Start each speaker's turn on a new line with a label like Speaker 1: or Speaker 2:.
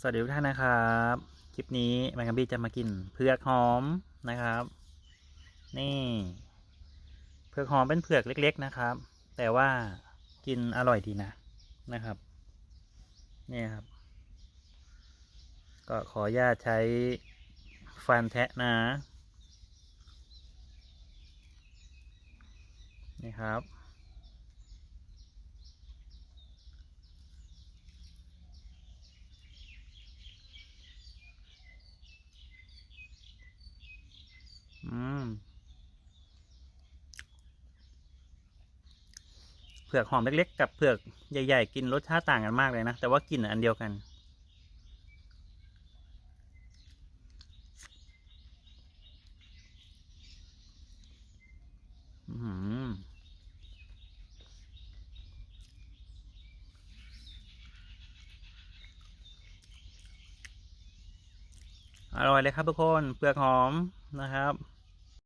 Speaker 1: สวัสดีทุกท่านนะครับ คลิปนี้แมงกะบี้จะมากินเผือกหอมนะครับ นี่ เผือกหอมเป็นเผือกเล็ก ๆนะครับ แต่ว่ากินอร่อยดีนะนะครับ นี่ครับ ก็ขออนุญาตใช้ฟันแทะนะ นี่ครับ อืมเผือกหอมเล็กๆ กับเผือกใหญ่ๆ กินรสชาติต่างกันมากเลยนะ แต่ว่ากลิ่นอันเดียวกัน อืม อร่อยเลยครับทุกคนเปลือกหอมนะครับ